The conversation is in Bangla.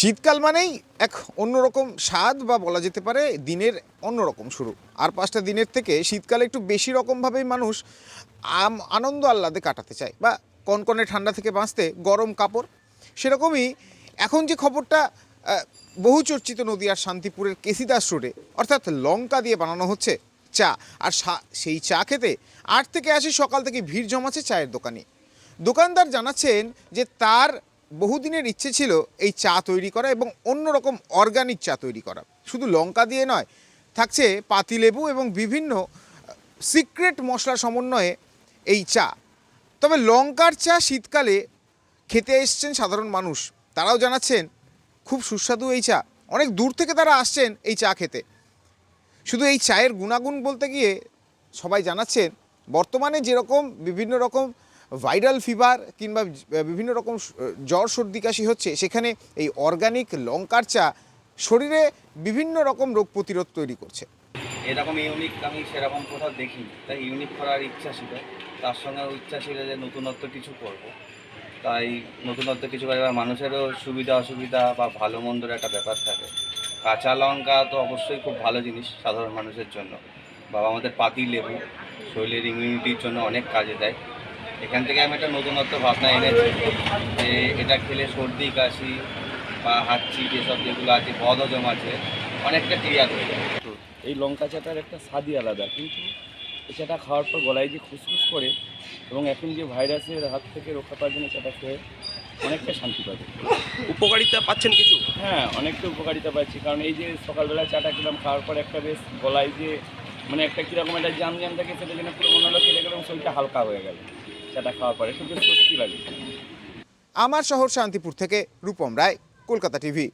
শীতকাল মানেই এক অন্যরকম স্বাদ বা বলা যেতে পারে দিনের অন্যরকম শুরু। আর পাঁচটা দিনের থেকে শীতকালে একটু বেশি রকমভাবেই মানুষ আনন্দ আহ্লাদে কাটাতে চায় বা কনকনে ঠান্ডা থেকে বাঁচতে গরম কাপড়। সেরকমই এখন যে খবরটা আহ, বহু চর্চিত নদীয়ার শান্তিপুরের কেসিদাস রোডে অর্থাৎ লঙ্কা দিয়ে বানানো হচ্ছে চা। আর সেই চা খেতে আট থেকে আসি সকাল থেকে ভিড় জমাচ্ছে চায়ের দোকানে। দোকানদার জানাচ্ছেন যে তার বহুদিনের ইচ্ছে ছিল এই চা তৈরি করা এবং অন্যরকম অর্গানিক চা তৈরি করা। শুধু লঙ্কা দিয়ে নয়, থাকছে পাতিলেবু এবং বিভিন্ন সিক্রেট মশলা সমন্বয়ে এই চা। তবে লঙ্কার চা শীতকালে খেতে এসছেন সাধারণ মানুষ। তারাও জানাচ্ছেন, খুব সুস্বাদু এই চা। অনেক দূর থেকে তারা আসছেন এই চা খেতে। শুধু এই চায়ের গুণাগুণ বলতে গিয়ে সবাই জানাচ্ছেন, বর্তমানে যেরকম বিভিন্ন রকম ভাইরাল ফিভার কিংবা বিভিন্ন রকম জ্বর সর্দি কাশি হচ্ছে, সেখানে এই অর্গানিক লঙ্কার চা শরীরে বিভিন্ন রকম রোগ প্রতিরোধ তৈরি করছে। এরকম ইউনিক আমি সেরকম কোথাও দেখিনি, তাই ইউনিক করার ইচ্ছা ছিল, তার সঙ্গে ইচ্ছা ছিল যে নতুনত্ব কিছু করব। তাই নতুনত্ব কিছু করে মানুষেরও সুবিধা অসুবিধা বা ভালো মন্দর একটা ব্যাপার থাকে। কাঁচা লঙ্কা তো অবশ্যই খুব ভালো জিনিস সাধারণ মানুষের জন্য। বা আমাদের পাতি লেবু, শরীরের ইমিউনিটির জন্য অনেক কাজে দেয়। এখান থেকে আমি একটা নতুনত্ব ভাবনা এনেছি যে এটা খেলে সর্দি কাশি বা হাঁচি যেসব যেগুলো আছে বদহজম আছে অনেকটা ক্লিয়ার হয়ে যায়। এই লঙ্কা চাটার একটা স্বাদই আলাদা কিন্তু এই চাটা খাওয়ার পর গলায় যে খুসখুস করে এবং এখন যে ভাইরাসের হাত থেকে রক্ষা পাওয়ার জন্য চাটা খেয়ে অনেকটা শান্তি পাবে। উপকারিতা পাচ্ছেন কিছু? হ্যাঁ অনেকটা উপকারিতা পাচ্ছি কারণ এই যে সকালবেলা চাটা খেলাম খাওয়ার পর একটা বেশ গলায় যে মানে একটা কীরকম একটা জাম জাম থাকে সেটা যেন পুরো মনে হলো খেলে গেলাম শরীরটা হালকা হয়ে গেল। চাটা খাওয়ার পরে বেশ স্বস্তি লাগে। আমার শহর শান্তিপুর থেকে রূপম রায় কলকাতা টিভি।